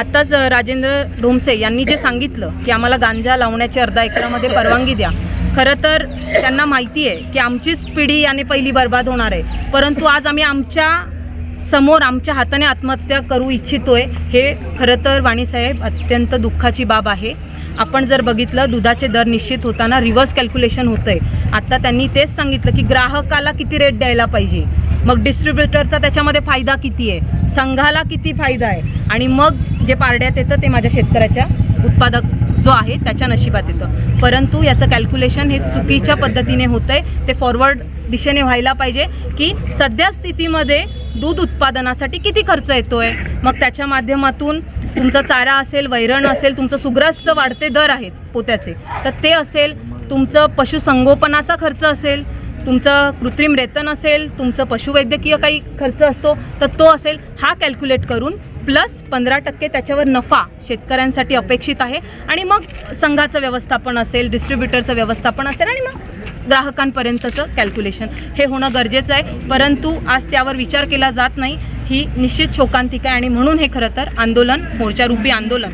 आत्ताच राजेंद्र ढोमसे यांनी जे सांगितलं की आम्हाला गांजा लावण्याची अर्धा एकरामध्ये परवानगी द्या. खरं तर त्यांना माहिती आहे की आमचीच पिढी याने पहिली बर्बाद होणार आहे. परंतु आज आम्ही आमच्यासमोर आमच्या हाताने आत्महत्या करू इच्छितोय हे खरं तर वाणीसाहेब अत्यंत दुःखाची बाब आहे. आपण जर बघितलं दुधाचे दर निश्चित होताना रिव्हर्स कॅल्क्युलेशन होतंय. आता त्यांनी तेच सांगितलं की ग्राहकाला किती रेट द्यायला पाहिजे? मग डिस्ट्रीब्युटरचा त्याच्यामध्ये फायदा किती आहे? संघाला किती फायदा आहे? आणि मग जे पारड्यात येतं ते माझ्या शेतकऱ्याच्या उत्पादक जो आहे त्याच्या नशिबात येतं. परंतु याचं कॅल्क्युलेशन हे चुकीच्या पद्धतीने होतं आहे ते फॉरवर्ड दिशेने व्हायला पाहिजे की सध्या स्थितीमध्ये दूध उत्पादनासाठी किती खर्च येतो आहे मग त्याच्या माध्यमातून तुमचा चारा असेल वैरण असेल तुमचं सुग्रासचं वाढते दर आहेत पोत्याचे. तर ते असेल तुमचं पशुसंगोपनाचा खर्च असेल तुमचं कृत्रिम रेतन असेल तुमचं पशुवैद्यकीय काही खर्च असतो तर तो असेल हा कॅल्क्युलेट करून प्लस पंधरा टक्के त्याच्यावर नफा शेतकऱ्यांसाठी अपेक्षित आहे. आणि मग संघाचं व्यवस्थापन असेल डिस्ट्रीब्युटरचं व्यवस्थापन असेल आणि मग ग्राहकांपर्यंतचं कॅल्क्युलेशन हे होणं गरजेचं आहे. परंतु आज त्यावर विचार केला जात नाही. ही निश्चित शोकांतिका आहे आणि म्हणून हे खरं तर आंदोलन मोर्चारूपी आंदोलन.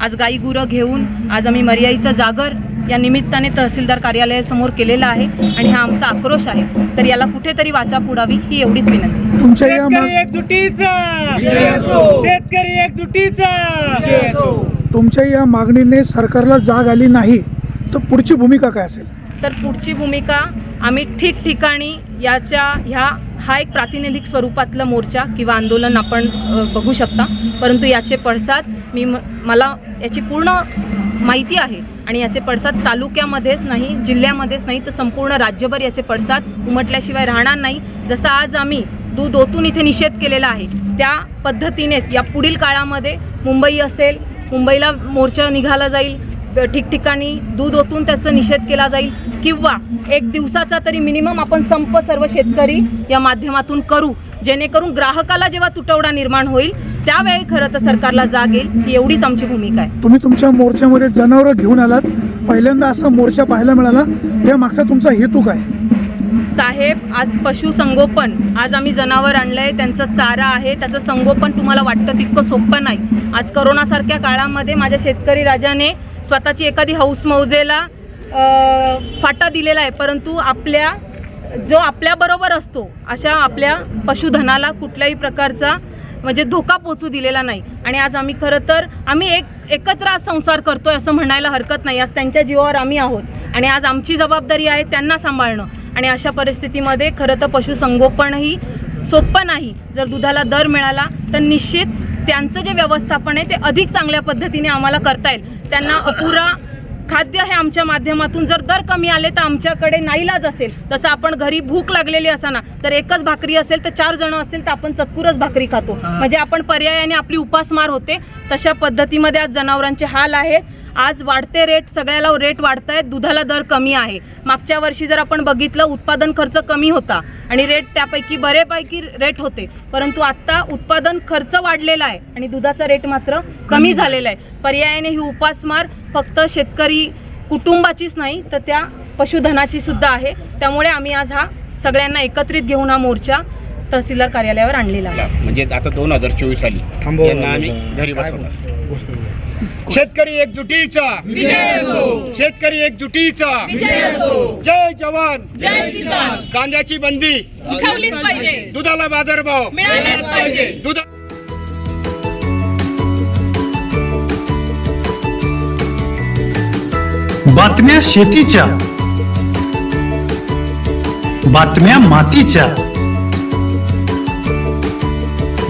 आज गाई गुरं घेऊन आज आम्ही मर्याईचं जागर या निमित्ताने तहसीलदार कार्यालयासमोर केलेला आहे आणि हा आमचा आक्रोश आहे. तर याला कुठेतरी वाचा पुडावी ही एवढीच विनंती. तुमच्या या शेतकरी एकजुटीचा. शेतकरी एकजुटीचा. तुमच्या या मागणीने सरकारला जाग आली नाही तर पुढची भूमिका काय असेल? तर पुढची भूमिका आम्ही ठिकठिकाणी याच्या ह्या हा एक प्रातिनिधिक स्वरूपातलं मोर्चा किंवा आंदोलन आपण बघू शकता. परंतु याचे पडसाद मी म- मला याची पूर्ण माहिती आहे आणि याचे पडसाद तालुक्यामध्येच नाही जिल्ह्यामध्येच नाही तर संपूर्ण राज्यभर याचे पडसाद उमटल्याशिवाय राहणार नाही. जसं आज आम्ही दूध ओतून इथे निषेध केलेला आहे. त्या पद्धतीनेच या पुढील काळामध्ये मुंबई असेल मुंबईला मोर्चा निघाला जाईल ठिकठिकाणी दूध ओतून त्याचा निषेध केला जाईल किंवा एक दिवसाचा तरी मिनिमम आपण संप सर्व शेतकरी या माध्यमातून करू जेणेकरून ग्राहकाला जेव्हा तुटवडा निर्माण होईल त्यावेळी खरं तर सरकारला जाग येईल ही एवढीच आमची भूमिका आहे. तुम्ही तुमच्या मोर्चामध्ये जनावरं घेऊन आलात. पहिल्यांदा असा मोर्चा पाहायला मिळाला. त्या मागचा तुमचा हेतू काय? साहेब आज पशुसंगोपन. आज आम्ही जनावर आणलं आहे त्यांचं चारा आहे त्याचं संगोपन तुम्हाला वाटतं तितकं सोपं नाही. आज करोनासारख्या काळामध्ये माझ्या शेतकरी राजाने स्वतःची एखादी हौस मौजेला फाटा दिलेला आहे. परंतु आपल्या जो आपल्याबरोबर असतो अशा आपल्या पशुधनाला कुठल्याही प्रकारचा म्हणजे धोका पोचू दिलेला नाही. आणि आज आम्ही खरं तर आम्ही एक एकत्र आज संसार करतोय असं म्हणायला हरकत नाही. आज त्यांच्या जीवावर आम्ही आहोत. आणि आज आमची जबाबदारी आहे त्यांना सांभाळणं. आणि अशा परिस्थितीमध्ये खरं तर पशुसंगोपनही सोपं नाही. जर दुधाला दर मिळाला तर निश्चित त्यांचं जे व्यवस्थापन आहे ते अधिक चांगल्या पद्धतीने आम्हाला करता येईल. त्यांना अपुरा खाद्य हे आमच्या माध्यमातून जर दर कमी आले तर आमच्याकडे नाईलाज असेल. तसं आपण घरी भूक लागलेली असाना तर एकच भाकरी असेल तर चार जण असतील तर आपण चतकुरच भाकरी खातो. म्हणजे आपण पर्यायाने आपली उपासमार होते. तशा पद्धतीमध्ये आज जनावरांचे हाल आहेत. आज वाढते रेट सगळ्याला रेट वाढत आहेत दुधाला दर कमी आहे. मागच्या वर्षी जर आपण बघितलं उत्पादन खर्च कमी होता आणि रेट त्यापैकी बरेपैकी रेट होते. परंतु आत्ता उत्पादन खर्च वाढलेला आहे आणि दुधाचा रेट मात्र कमी झालेला आहे. पर्यायाने ही उपासमार फक्त शेतकरी कुटुंबाचीच नाही तर त्या पशुधनाची सुद्धा आहे. त्यामुळे आम्ही आज हा सगळ्यांना एकत्रित घेऊन हा मोर्चा तहसीलदार कार्यालयावर आणलेला आहे. म्हणजे आता दोन हजार चोवीस साली. यांना आम्ही घरी बसवणार. शेतकरी एकजुटीचा. शेतकरी एकजुटीचा. जय जवान. कांद्याची बंदी. उठवलीच पाहिजे. दुधाला बाजारभाव. मिळालेच पाहिजे. दुधा बातम्या शेतीच्या. बातम्या मातीच्या.